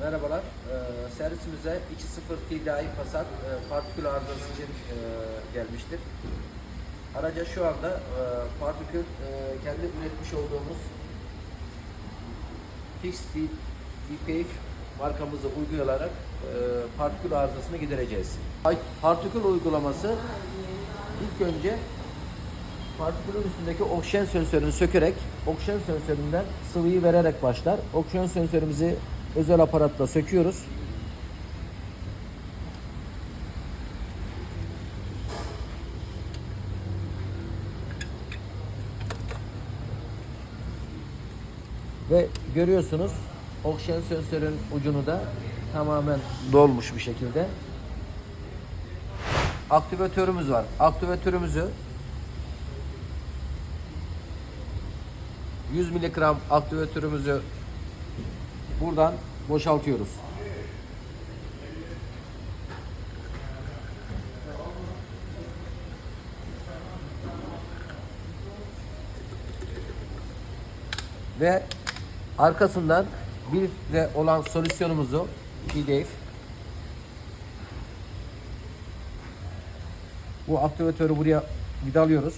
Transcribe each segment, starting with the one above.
Merhabalar. Ee, servisimize 2.0 TDI Passat e, partikül arızası için e, gelmiştir. Araca şu anda e, partikül e, kendi üretmiş olduğumuz Fix DPF markamızı uygulayarak e, partikül arızasını gidereceğiz. Partikül uygulaması ilk önce partikülün üstündeki oksijen sensörünü sökerek oksijen sensöründen sıvıyı vererek başlar. Oksijen sensörümüzü özel aparatla söküyoruz. Ve görüyorsunuz oksijen sensörün ucunu da tamamen dolmuş bir şekilde. Aktivatörümüz var. Aktivatörümüzü 100 miligram aktivatörümüzü buradan boşaltıyoruz. Ve arkasından bir litre olan solüsyonumuzu PDF bu aktivatörü buraya vidalıyoruz.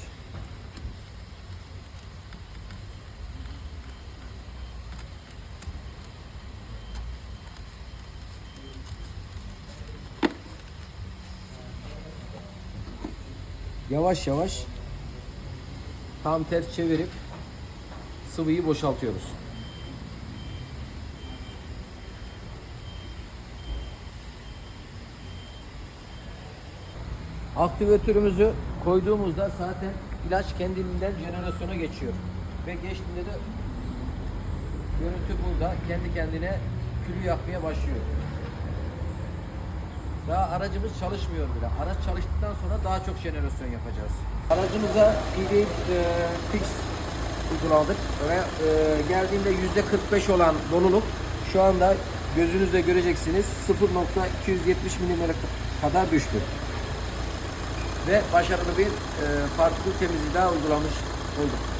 Yavaş yavaş tam ters çevirip sıvıyı boşaltıyoruz. Aktivatörümüzü koyduğumuzda zaten ilaç kendiliğinden jenerasyona geçiyor. Ve geçtiğinde de görüntü burada kendi kendine külü yakmaya başlıyor. Daha aracımız çalışmıyor bile. Araç çalıştıktan sonra daha çok jenerasyon yapacağız. Aracımıza EV e, fix uyguladık ve e, geldiğinde yüzde 45 olan doluluk şu anda gözünüzle göreceksiniz 0.270 mm kadar düştü. Ve başarılı bir e, partikül temizliği daha uygulamış olduk.